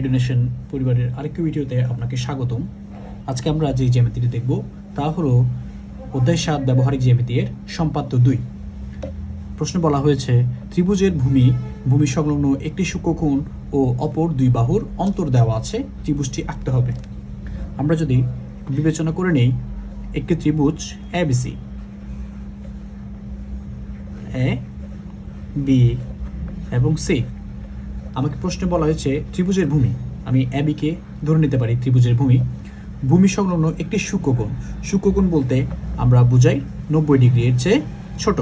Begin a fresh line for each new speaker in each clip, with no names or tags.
এডুনেশন পরিবারের আরেকটি ভিডিওতে আপনাকে স্বাগতম। আজকে আমরা যে জ্যামিতিটি দেখব, তা হলো অধ্যায় সাত, ব্যবহারিক জ্যামিতির সম্পাদ্য দুই। প্রশ্নে বলা হয়েছে, ত্রিভুজের ভূমি ভূমি সংলগ্ন একটি সূক্ষ্মকোণ ও অপর দুই বাহুর অন্তর দেওয়া আছে, ত্রিভুজটি আঁকতে হবে। আমরা যদি বিবেচনা করে নেই, একটি ত্রিভুজ এ বিসি এ বি এবং সি আমাকে প্রশ্নে বলা হয়েছে, ত্রিভুজের ভূমি। আমি অ্যাবিকে ধরে নিতে পারি, ত্রিভুজের ভূমি। ভূমি সংলগ্ন একটি সূক্ষ্মকোণ। সূক্ষ্মকোণ বলতে আমরা বুঝাই নব্বই ডিগ্রির চেয়ে ছোট।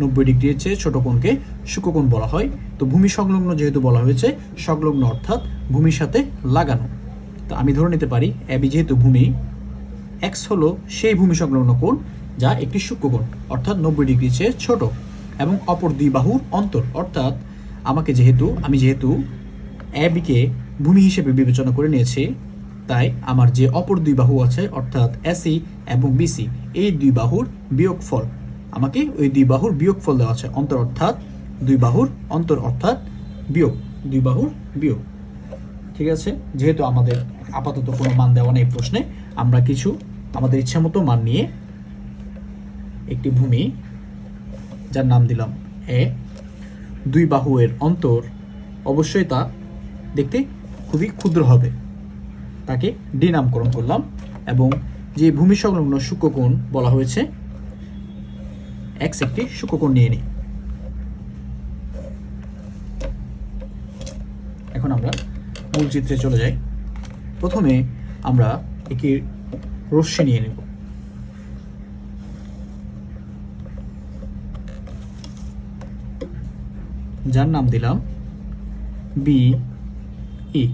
নব্বই ডিগ্রির চেয়ে ছোট কোণকে সূক্ষ্মকোণ বলা হয়। তো ভূমি সংলগ্ন যেহেতু বলা হয়েছে, সংলগ্ন অর্থাৎ ভূমির সাথে লাগানো। তো আমি ধরে নিতে পারি, অ্যাবি যেহেতু ভূমি এক্স হলো সেই ভূমি সংলগ্ন কোণ যা একটি সূক্ষ্মকোণ, অর্থাৎ নব্বই ডিগ্রি চেয়ে ছোট এবং অপর দুই বাহুর অন্তর, অর্থাৎ আমাকে যেহেতু, আমি যেহেতু অ্যাবিকে ভূমি হিসেবে বিবেচনা করে নিয়েছি, তাই আমার যে অপর দুই বাহু আছে, অর্থাৎ এসি এবং বিসি, এই দুই বাহুর বিয়োগফল, আমাকে ওই দুই বাহুর বিয়োগফল দেওয়া আছে, অন্তর অর্থাৎ দুই বাহুর অন্তর অর্থাৎ বিয়োগ, দুই বাহুর বিয়োগ। ঠিক আছে? যেহেতু আমাদের আপাতত কোনো মান দেওয়া নেই প্রশ্নে, আমরা কিছু আমাদের ইচ্ছা মতো মান নিয়ে একটি ভূমি, যার নাম দিলাম এ দুই বাহুয়ের অন্তর অবশ্যই তা দেখতে খুবই ক্ষুদ্র হবে। তাকে ডি নামকরণ করলাম এবং যে ভূমি সংলগ্ন সূক্ষ্মকোণ বলা হয়েছে, এক্স একটি সূক্ষ্মকোণ নিয়ে নিই। এখন আমরা মূল চিত্রে চলে যাই। প্রথমে আমরা একটি রশ্মি নিয়ে নেব। যার নাম দিলাম বি ই।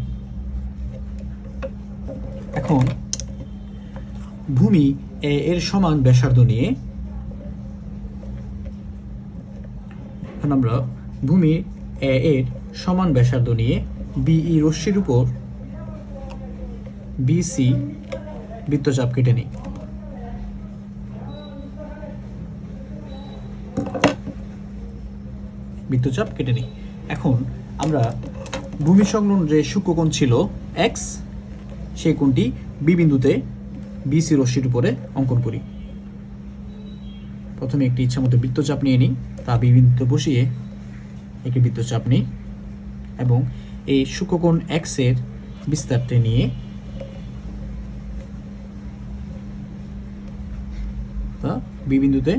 এখন ভূমি এ এর সমান ব্যাসার্ধ নিয়ে আমরা ভূমি এ এর সমান ব্যাসার্ধ নিয়ে বিই রশ্মির উপর বিসি বৃত্তচাপ কেটে নিই। বৃত্তচাপ কেটে নিই। এখন আমরা ভূমি সংলগ্ন যে সূক্ষ্মকোণ ছিল এক্স সেই কোণটি বি বিন্দুতে বিসি রশ্মির উপরে অঙ্কন করি। প্রথমে একটি ইচ্ছা মতো বৃত্তচাপ নিয়ে নিই, তা বি বিন্দুতে বসিয়ে একটি বৃত্তচাপ নিই এবং এই সূক্ষ্মকোণ এক্সের বিস্তারটি নিয়ে তা বি বিন্দুতে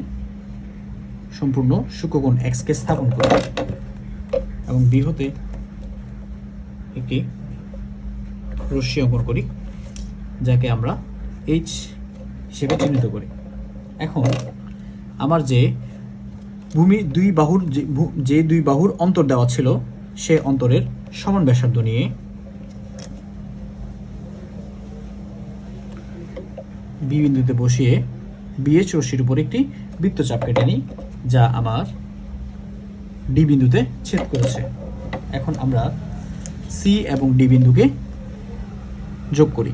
সম্পূর্ণ সূক্ষ্মকোণ এক্সকে স্থাপন করি। এবং বি হতে একটি রশ্মি অঙ্কন করি, যাকে আমরা এইচ হিসেবে চিহ্নিত করি। এখন আমার যে ভূমি দুই বাহুর যে দুই বাহুর অন্তর দেওয়া ছিল, সে অন্তরের সমান ব্যাসার্ধ নিয়ে বি বিন্দুতে বসিয়ে বিএচ রশ্মির উপর একটি বৃত্তচাপ কেটে নিই। যা আমার ডি বিন্দুতে ছেদ করেছে। এখন আমরা সি এবং ডি বিন্দুকে যোগ করি।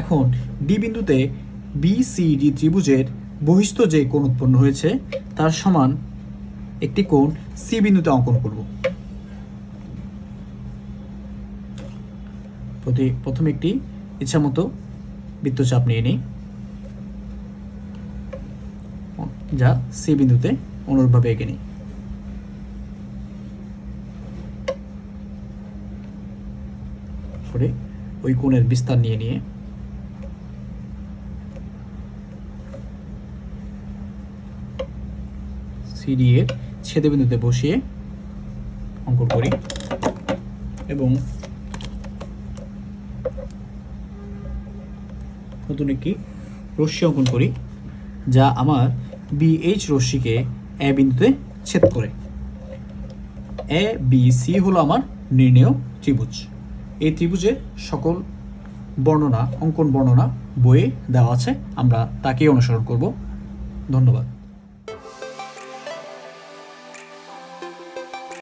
এখন ডি বিন্দুতে বি সি ডি ত্রিভুজের বহিস্থ যে কোণ উৎপন্ন হয়েছে, তার সমান একটি কোণ সি বিন্দুতে অঙ্কন করব। প্রথমে একটি ইচ্ছামতো বৃত্তচাপ নিয়ে নিই। যা সি বিন্দুতে অনুরূপভাবে এঁকে নিই। করে ওই কোণের বিস্তার নিয়ে নিয়ে সিডি এর ছেদবিন্দুতে বসিয়ে অঙ্কন করি এবং নতুন একটি রশ্মি অঙ্কন করি, যা আমার বিএইচ রশ্মিকে এ বিন্দুতে ছেদ করে। এ বি সি হলো আমার নির্ণেয় ত্রিভুজ। এই ত্রিভুজের সকল বর্ণনা, অঙ্কন বর্ণনা বইয়ে দেওয়া আছে, আমরা তাকেই অনুসরণ করব। ধন্যবাদ।